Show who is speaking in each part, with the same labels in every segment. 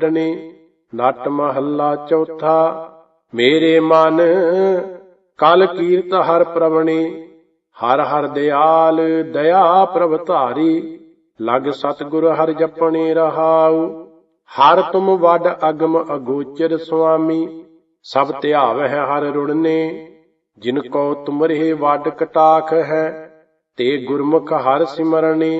Speaker 1: ਕੱਢਣੇ ਨਟ ਮਹੱਲਾ ਚੌਥਾ, ਮੇਰੇ ਮਨ, ਕਲ ਕੀਰਤ ਹਰ ਪ੍ਰਵਣੇ, ਹਰ ਹਰ ਦਿਆਲ ਦਇਆ ਪ੍ਰਭ ਧਾਰੀ, ਲਗ ਸਤਿਗੁਰ ਹਰ ਜਪਣੇ ਰਹਾਉ, ਹਰ ਤੁਮ ਵੱਡ ਅਗਮ ਅਗੋਚਰ ਸੁਆਮੀ, ਸਭ ਧਿਆਵਹਿ ਹਰ ਰੁੜਨੇ, ਜਿਨ ਕੋ ਤੁਮਰੇ ਵੱਡ ਕਟਾਖ ਹੈ, ਤੇ ਗੁਰਮੁਖ ਹਰ ਸਿਮਰਨੇ,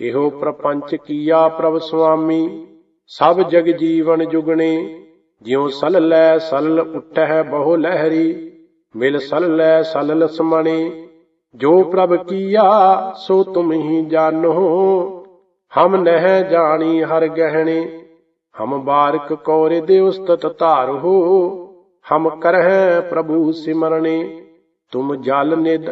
Speaker 1: ਇਹੋ ਪ੍ਰਪੰਚ ਕੀਆ ਪ੍ਰਭ ਸੁਆਮੀ। ਸਭ ਜਗ ਜੀਵਨ ਜੁਗਣੇ, ਜਿਉ ਸਲ ਲੈ ਸਲਲ ਉੱਟਹਿ ਬਹੁ ਲਹਿਰੀ, ਮਿਲ ਸਲ ਲੈ ਸਲ ਸਮਣੇ, ਜੋ ਪ੍ਰਭ ਕੀਆ, ਸੋ ਤੁਮ ਹੀ ਜਾਣੋ। ਹਮ ਨਹਿ ਜਾਣੀ ਹਰ ਗਹਿਣੇ, ਹਮ ਬਾਰਕ ਕੌਰੇ ਦੇ ਉਸਤਤ ਧਾਰੋ ਹਮ ਕਰਹਿ ਪ੍ਰਭੂ ਸਿਮਰਣੇ। ਤੁਮ ਜਲ ਨਿਦ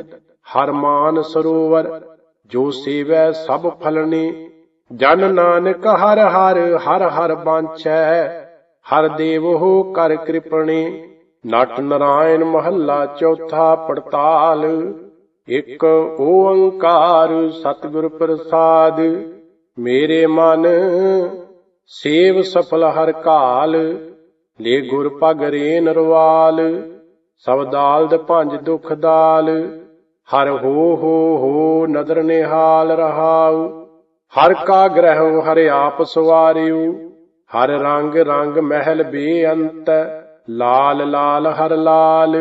Speaker 1: ਹਰ ਮਾਨ ਸਰੋਵਰ, ਜੋ ਸੇਵੈ ਸਭ ਫਲਣੇ। ਜਨ ਨਾਨਕ ਹਰ ਹਰ ਹਰ ਹਰ ਬਾਂਚੈ ਹਰ ਦੇਵ ਹੋ ਕਰ ਕਿਰਪਣੇ। ਨਟ ਨਰਾਇਣ ਮਹੱਲਾ ਚੌਥਾ ਪੜਤਾਲ, ਇਕ ਓੰਕਾਰ ਸਤਿਗੁਰ ਪ੍ਰਸਾਦ। ਮੇਰੇ ਮਨ ਸੇਵ ਸਫਲ ਹਰ ਕਾਲ, ਲੈ ਗੁਰ ਪਗਰੇ ਨਰਵਾਲ। ਸਬਦਾਲ ਦ ਪੰਜ ਦੁਖ ਦਾਲ, ਹਰ ਹੋ ਹੋ ਹੋ ਨਦਰ ਨਿਹਾਲ ਰਹਾਉ। ਹਰ ਕਾ ਗ੍ਰਹਿ ਹਰਿ ਆਪ ਸਵਾਰਿਉ, ਹਰ ਰੰਗ ਰੰਗ ਮਹਿਲ ਬੇਅੰਤ, ਲਾਲ ਲਾਲ ਹਰ ਲਾਲ।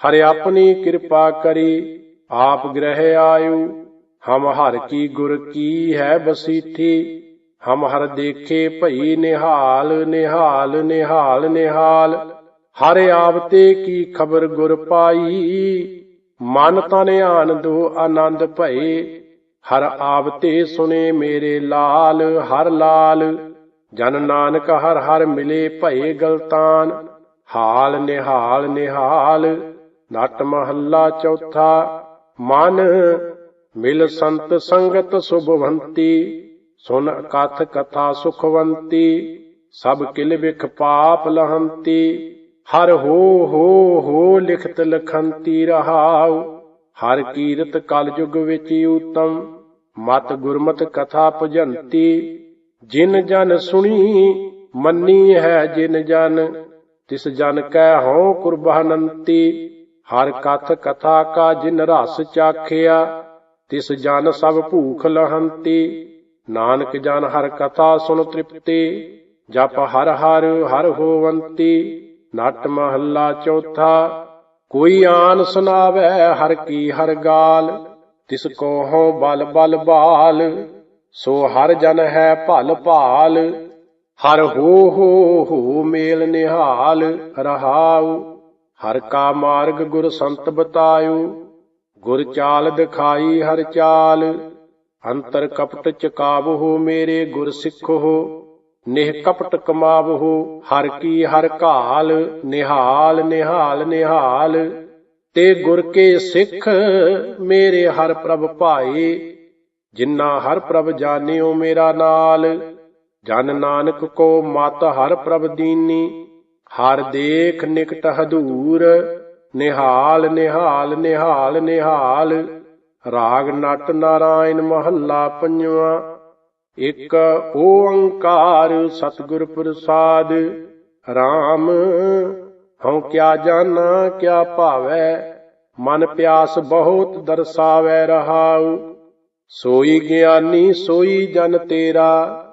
Speaker 1: ਹਰਿ ਆਪਣੀ ਕਿਰਪਾ ਕਰੀ, ਆਪ ਗ੍ਰਹਿ ਆਇਉ। ਹਮ ਹਰ ਕੀ ਗੁਰ ਕੀ ਹੈ ਬਸੀਠੀ, ਹਮ ਹਰ ਦੇਖੇ ਭਈ ਨਿਹਾਲ ਨਿਹਾਲ ਨਿਹਾਲ ਨਿਹਾਲ। ਹਰ ਤੇ ਕੀ ਖਬਰ ਗੁਰ ਪਾਈ, ਮਨ ਤਨ ਆਨੰਦੋ ਆਨੰਦ ਭਏ। ਹਰ ਆਵਤੇ ਸੁਨੇ ਮੇਰੇ ਲਾਲ, ਹਰ ਲਾਲ। ਜਨ ਨਾਨਕ ਹਰ ਹਰ ਮਿਲੇ ਭਏ ਗਲਤਾਨ। ਹਾਲ ਨਿਹਾਲ ਨਿਹਾਲ, ਨਟ ਮਹੱਲਾ ਚੌਥਾ। ਮਨ ਮਿਲ ਸੰਤ ਸੰਗਤ ਸੁਭਵੰਤੀ, ਸੁਨ ਕਥ ਕਥਾ ਸੁਖਵੰਤੀ। ਸਭ ਕਿਲ ਵਿਖ ਪਾਪ ਲਹੰਤੀ, ਹਰ ਹੋ ਹੋ ਹੋ ਲਿਖਤ ਲਖੰਤੀ ਰਹਾਉ। ਹਰ ਕੀਰਤ ਕਲ ਯੁਗ ਵਿੱਚ ਉਤਮ ਮਤ ਗੁਰਮਤ ਕਥਾ ਭਜੰਤੀ, ਜਿਨ ਜਨ ਸੁਣੀ, ਮੰਨੀ ਹੈ ਜਿਨ ਜਨ, ਤਿਸ ਜਨ ਕੈ ਹਉ ਕੁਰਬਾਨੰਤੀ। ਹਰ ਕਥ ਕਥਾ ਕਾ ਜਿਨ ਰਸ ਚਾਖਿਆ, ਤਿਸ ਜਨ ਸਭ ਭੂਖ ਲਹੰਤੀ। ਨਾਨਕ ਜਨ ਹਰ ਕਥਾ ਸੁਨ ਤ੍ਰਿਪਤੀ, ਜਪ ਹਰ ਹਰ ਹਰ ਹੋਵੰਤੀ। ਨਟ ਮਹੱਲਾ ਚੌਥਾ, ਕੋਈ ਆਨ ਸੁਨਾਵੇ ਹਰ ਕੀ ਹਰ ਗਾਲ। ਤਿਸ ਕੋ ਬਲ ਬਲ ਬਾਲ, ਸੋ ਹਰ ਜਨ ਹੈ ਭਲ ਭਾਲ। ਹਰ ਹੋ ਹੋ ਹੋ ਮੇਲ ਨਿਹਾਲ, ਰਹਾਉ। ਹਰ ਕਾ ਮਾਰਗ ਗੁਰ ਸੰਤ ਬਤਾਇਓ ਗੁਰ ਚਾਲ ਦਿਖਾਈ ਹਰ ਚਾਲ। ਅੰਤਰ ਕਪਟ ਹੋ ਮੇਰੇ ਗੁਰ ਸਿੱਖ ਹੋ ਨਿਹ ਕਪਟ ਕਮਾਵਹੁ ਹਰ ਕੀ ਹਰ ਕਾਲ ਨਿਹਾਲ ਨਿਹਾਲ ਨਿਹਾਲ। ਤੇ ਗੁਰ ਕੇ ਸਿੱਖ ਮੇਰੇ ਹਰ ਪ੍ਰਭ ਭਾਏ ਜਿਨ੍ਹਾਂ ਹਰ ਪ੍ਰਭ ਜਾਣਿਓ ਮੇਰਾ ਨਾਲ। ਜਨ ਨਾਨਕ ਕੋ ਮਤ ਹਰ ਪ੍ਰਭ ਦੀਨੀ, ਹਰ ਦੇਖ ਨਿਕਟ ਹਦੂਰ। ਨਿਹਾਲ ਨਿਹਾਲ ਨਿਹਾਲ ਨਿਹਾਲ, ਰਾਗ ਨਟ ਨਾਰਾਇਣ ਮਹੱਲਾ ਪੰਜਵਾ। ਇੱਕ ਓੰਕਾਰ ਸਤਿਗੁਰ ਪ੍ਰਸਾਦ RAM ਹਉ ਕਿਆ ਜਾਣਾ, ਕਿਆ ਭਾਵੈ, ਮਨ ਪਿਆਸ ਬਹੁਤ ਦਰਸਾਵੈ ਰਹਾਉ। ਸੋਈ ਗਿਆਨੀ, ਸੋਈ ਜਨ ਤੇਰਾ,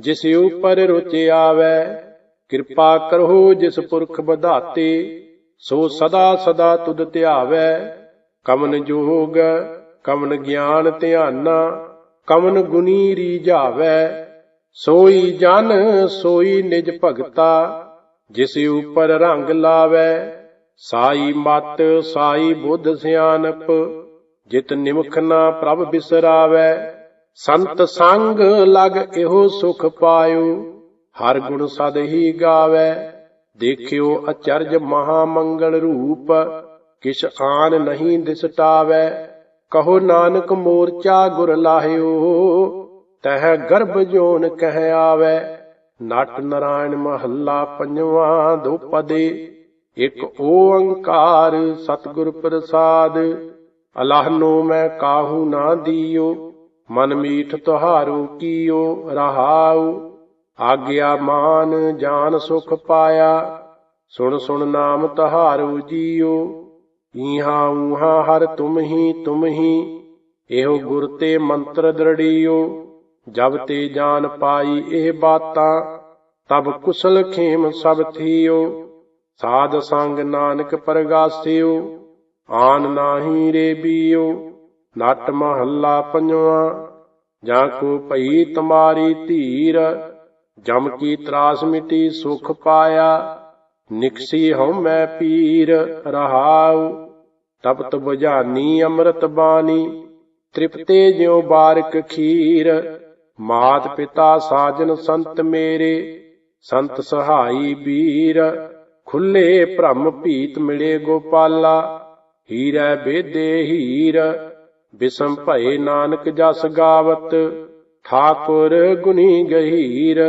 Speaker 1: ਜਿਸ ਉਪਰ ਰੁਚ ਆਵੈ, ਕਿਰਪਾ ਕਰੋ ਜਿਸ ਪੁਰਖ ਵਧਾਤੇ, ਸੋ ਸਦਾ ਸਦਾ ਤੁਧ ਧਿਆਵੈ। ਕਮਨ ਜੋਗ, ਕਮਨ ਗਿਆਨ ਧਿਆਨਾ, ਕਮਨ ਗੁਨੀ ਰੀਝਾਵੈ ਸੋਈ ਜਨ, ਸੋਈ ਨਿਜ ਭਗਤਾ ਜਿਸ ਉਪਰ ਰੰਗ ਲਾਵੈ, ਸਾਈ ਮਤ, ਸਾਈ ਬੁੱਧ ਸਿਆਨਪ ਜਿਤ ਨਿਮਖ ਨਾ ਪ੍ਰਭ ਬਿਸਰਾਵੈ, ਸੰਤ ਸੰਗ ਲਗ ਇਹੋ ਸੁਖ ਪਾਇਓ, ਹਰ ਗੁਣ ਸਦ ਹੀ ਗਾਵੈ, ਦੇਖਿਓ ਅਚਰਜ ਮਹਾ ਮੰਗਲ ਰੂਪ, ਕਿਛ ਆਨ ਨਹੀਂ ਦਿਸਟਾਵੈ, ਕਹੋ ਨਾਨਕ ਮੋਰਚਾ ਗੁਰ ਲਾਹਿਓ, ਤਹ ਗਰਭ ਜੋਨ ਕਹਿ ਆਵੈ ਨਟ ਨਰਾਇਣ ਮਹੱਲਾ ਪੰਜਵਾ ਦੁਪਦੇ, ਇਕ ਓੰਕਾਰ ਸਤਿਗੁਰ ਪ੍ਰਸਾਦ। ਅਲਾਹ ਮੈਂ ਕਾਹੂ ਨਾ ਦੀਓ, ਮਨ ਮੀਠ ਤੁਹਾਰੂ ਕੀਓ, ਰਹਾਉ। ਆਗਿਆ ਮਾਨ ਜਾਨ ਸੁਖ ਪਾਇਆ, ਸੁਣ ਸੁਣ ਨਾਮ ਤਹਾਰੂ ਜੀਓ। ਈਹਾ ਊਹਾ ਹਰ ਤੁਮ ਹੀ ਤੁਮ ਹੀ, ਇਹੋ ਗੁਰ ਤੇ ਮੰਤਰ ਦ੍ਰਿੜੀਓ। ਜਬ ਤੇ ਜਾਨ ਪਾਈ ਇਹ ਬਾਤਾਂ, ਤਬ ਕੁਸਲ ਖੇਮ ਸਭ ਥੀਓ। ਸਾਧ ਸੰਗ ਨਾਨਕ ਪਰਗਾਸਿਓ, ਆਨ ਨਾਹੀ ਰੇ ਬੀਓ। ਨਟ ਮਹੱਲਾ ਪੰਜਵਾ, ਜਾਂ ਕੋ ਭਈ ਤੁਮਾਰੀ ਧੀਰ, ਜਮ ਕੀ ਤਰਾਸ ਮਿਟੀ ਸੁਖ ਪਾਇਆ। ਨਿਕਸੀ ਹਉ ਮੈਂ ਪੀਰ ਰਹਾਉ ਤਪਤ ਬੁਝਾਨੀ ਅੰਮ੍ਰਿਤ ਬਾਣੀ। ਤ੍ਰਿਪਤੇ ਜਿਉ ਬਾਰਕ ਖੀਰ ਮਾਤ ਪਿਤਾ ਸਾਜਨ ਸੰਤ ਮੇਰੇ, ਸੰਤ ਸਹਾਈ ਵੀਰ, ਖੁੱਲੇ ਭ੍ਰਮ ਭੀਤ ਮਿਲੇ ਗੋਪਾਲਾ, ਹੀਰੈ ਬੇਦੇ ਹੀਰ, ਬਿਸਮ ਭਏ ਨਾਨਕ ਜਸ ਗਾਵਤ, ਠਾਕੁਰ ਗੁਨੀ ਗਹੀਰ,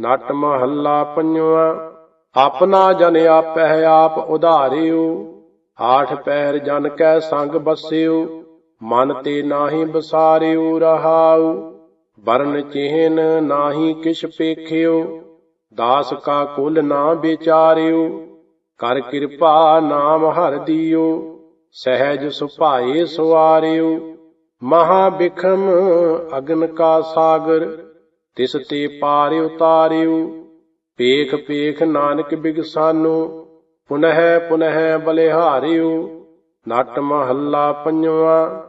Speaker 1: ਨਟ ਮਹੱਲਾ ਪੰਜਵਾ, ਆਪਣਾ ਜਨ ਆਪਹਿ ਆਪ ਉਧਾਰਿਓ, ਆਠ ਪੈਰ ਜਨ ਕੈ ਸੰਗ ਬਸਿਓ, ਮਨ ਤੇ ਨਾਹੀ ਬਸਾਰਿਓ ਰਹਾਉ। ਵਰਨ ਚਿਹਨ ਨਾਹੀ ਕਿਛ ਪੇਖਿਓ, ਦਾਸ ਕਾ ਕੁਲ ਨਾ ਵਿਚਾਰਿਓ, ਕਰ ਕਿਰਪਾ ਨਾਮ ਹਰ ਦਿਓ, ਸਹਿਜ ਸੁਭਾਏ ਸਵਾਰਿਓ ਮਹਾ ਬਿਖਮ ਅਗਨ ਕਾ ਸਾਗਰ, ਤਿਸ ਤੇ ਪਾਰ ਉਤਾਰਿਓ। ਪੇਖ ਪੇਖ ਨਾਨਕ ਬਿਗਸਾਨੋ, ਪੁਨਹਿ ਪੁਨਹਿ ਬਲਿਹਾਰਿਓ। ਨਟ ਮਹੱਲਾ ਪੰਜਵਾ,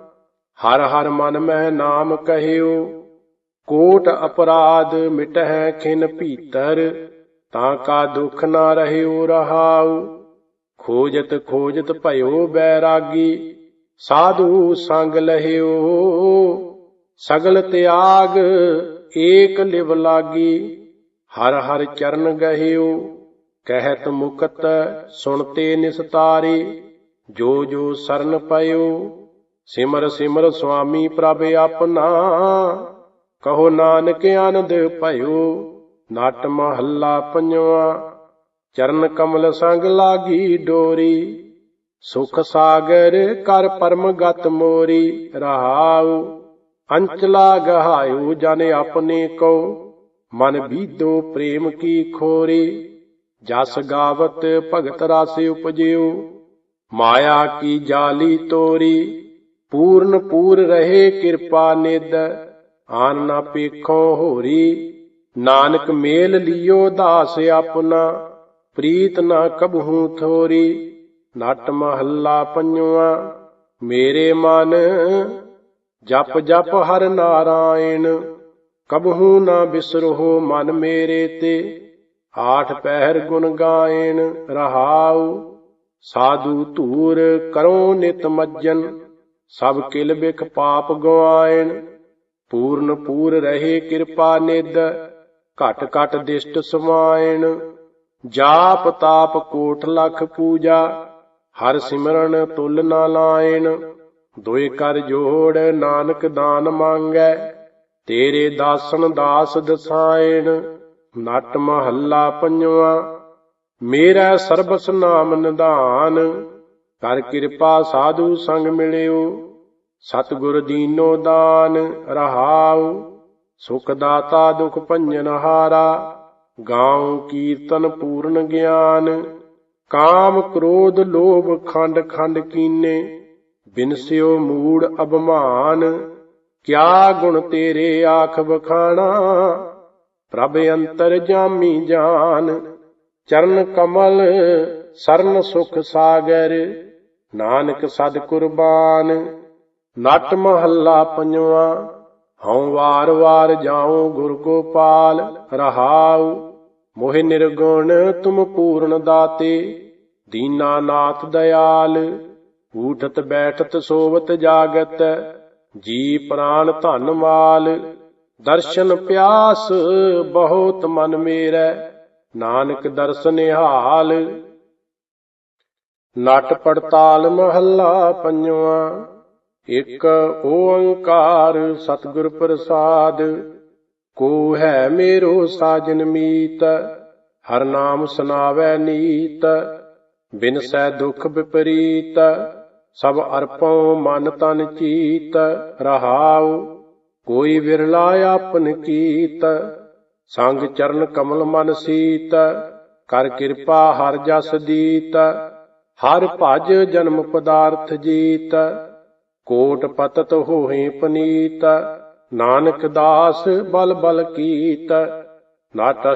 Speaker 1: ਹਰ ਹਰ ਮਨ ਮਹਿ ਨਾਮ ਕਹਿਓ। ਕੋਟ ਅਪਰਾਧ ਮਿਟਹਿ ਖਿਨ ਭੀਤਰ, ਤਾਂ ਕਾ ਦੁਖ ਨਾ ਰਹਿਓ ਰਹਾਉ। ਖੋਜਤ ਖੋਜਤ ਭਇਓ ਬੈਰਾਗੀ, ਸਾਧੂ ਸੰਗ ਲਹਿਓ। ਸਗਲ ਤਿਆਗ ਏਕ ਲਿਵ ਲਾਗੀ, ਹਰ ਹਰ ਚਰਨ ਗਹਿਓ। ਕਹਿਤ ਮੁਕਤ ਸੁਣਤੇ ਨਿਸਤਾਰੇ, ਜੋ ਜੋ ਸਰਨ ਪਇਓ। ਸਿਮਰ ਸਿਮਰ ਸੁਆਮੀ ਪ੍ਰਭ ਆਪਣਾ। ਕਹੋ ਨਾਨਕ ਆਨੰਦ ਭਇਓ, ਨਟ ਮਹੱਲਾ ਪੰਜਵਾ। ਚਰਨ ਕਮਲ ਸੰਗ ਲਾਗੀ ਡੋਰੀ, ਸੁਖ ਸਾਗਰ ਕਰ ਪਰਮ ਗਤ ਮੋਰੀ। ਰਹਾਉ ਅੰਚਲਾ ਗਹਾਇਓ ਜਨ ਆਪਣੇ ਕੋ। ਮਨ ਬੀਦੋ ਪ੍ਰੇਮ ਕੀ ਖੋਰੀ, ਜਸ ਗਾਵਤ ਭਗਤ ਰਾਸੇ ਉਪਜਿਓ। ਮਾਇਆ ਕੀ ਜਾਲੀ ਤੋਰੀ, ਪੂਰਨ ਪੂਰ ਰਹੇ ਕਿਰਪਾ ਨਿਦ ਆਨ ਨਾ ਪੇਖੋ ਹੋਰੀ। ਨਾਨਕ ਮੇਲ ਲਿਓ ਦਾਸ ਆਪਣਾ। ਪ੍ਰੀਤ ਨਾ ਕਬਹੂ ਥੋਰੀ। ਨਟ ਮਹੱਲਾ ਪੰਜਵਾ। ਮੇਰੇ ਮਨ ਜਪ ਜਪ ਹਰ ਨਾਰਾਇਣ। ਕਬਹੂ ਨਾ ਬਿਸਰੋ ਮਨ ਮੇਰੇ ਤੇ। ਆਠ ਪਹਿਰ ਗੁਣ ਗਾਇਣ ਰਹਾਉ। ਸਾਧੂ ਧੂਰ ਕਰੋ ਨਿਤ ਮੱਜਨ। ਸਭ ਕਿਲ ਬਿਖ ਪਾਪ ਗਵਾਇਣ। ਪੂਰਨ ਪੂਰ ਰਹੇ ਕਿਰਪਾ ਨਿਦ ਘਟ ਘਟ ਦਿਸ਼ਟ ਸਮਾਇਣ। ਜਾਪ ਤਾਪ ਕੋਟ ਲਖ ਪੂਜਾ, ਹਰ ਸਿਮਰਨ ਤੁਲ ਨਾ ਲਾਇਣ। ਦੋਏ ਕਰ ਜੋੜ ਨਾਨਕ ਦਾਨ ਮੰਗੈ, ਤੇਰੇ ਦਾਸਨ ਦਾਸ ਦਸਾਇਣ। ਨਟ ਮਹੱਲਾ ਪੰਜਵਾ, ਮੇਰਾ ਸਰਬਸ ਨਾਮ ਨਿਧਾਨ। ਕਰ ਕਿਰਪਾ ਸਾਧੂ ਸੰਗ ਮਿਲਿਓ। ਸਤਿਗੁਰ ਦੀਨੋ ਦਾਨ ਰਹਾਉ, ਸੁਖ ਦਾਤਾ ਦੁਖ ਭੰਜਨ ਹਾਰਾ, ਗਾਉ ਕੀਰਤਨ ਪੂਰਨ ਗਿਆਨ, ਕਾਮ ਕ੍ਰੋਧ ਲੋਭ ਖੰਡ ਖੰਡ ਕੀਨੇ ਬਿਨਸਿਓ ਮੂੜ ਅਭਮਾਨ, ਕਿਆ ਗੁਣ ਤੇਰੇ ਆਖ ਬਖਾਣਾ ਪ੍ਰਭ ਅੰਤਰ ਜਾਮੀ ਜਾਨ, ਚਰਨ ਕਮਲ ਸਰਨ ਸੁਖ ਸਾਗਰ, ਨਾਨਕ ਸਦ ਕੁਰਬਾਨ। ਨਟ ਮਹੱਲਾ ਪੰਜਵਾ, ਹਉ ਵਾਰ ਵਾਰ ਜਾਉ ਗੁਰ ਗੋਪਾਲ, ਰਹਾਉ, ਮੋਹਿ ਨਿਰਗੁਣ ਤੁਮ ਪੂਰਨ ਦਾਤੇ, ਦੀਨਾ ਨਾਥ ਦਇਆਲ, ਊਠਤ ਬੈਠਤ ਸੋਵਤ ਜਾਗਤ, ਜੀ ਪ੍ਰਾਨ ਧਨ ਮਾਲ ਦਰਸ਼ਨ ਪਿਆਸ ਬਹੁਤ ਮਨ ਮੇਰਾ, ਨਾਨਕ ਦਰਸ਼ਨ ਹਾਲ ਨਟ ਪੜਤਾਲ ਮਹੱਲਾ ਪੰਜਵਾ ਇਕ ਓੰਕਾਰ ਸਤਿਗੁਰ ਪ੍ਰਸਾਦ, ਕੋ ਹੈ ਮੇਰੋ ਸਾਜਨ ਮੀਤ, ਹਰ ਨਾਮ ਸੁਨਾਵੈ ਨੀਤ, ਬਿਨ ਸੈ ਦੁਖ ਵਿਪਰੀਤ, ਸਭ ਅਰਪਉ ਮਨ ਤਨ ਚੀਤ, ਰਹਾਉ ਕੋਈ ਵਿਰਲਾ ਆਪਨ ਕੀਤ, ਸੰਗ ਚਰਨ ਕਮਲ ਮਨ ਸੀਤ, ਕਰ ਕਿਰਪਾ ਹਰ ਜਸ ਦੀਤ, ਹਰ ਭਜ ਜਨਮ ਪਦਾਰਥ ਜੀਤ ਕੋਟ ਪਤਤ ਹੋਏ ਪਨੀਤ ਨਾਨਕ ਦਾਸ ਬਲ ਬਲ ਕੀਤ ਨਾਟ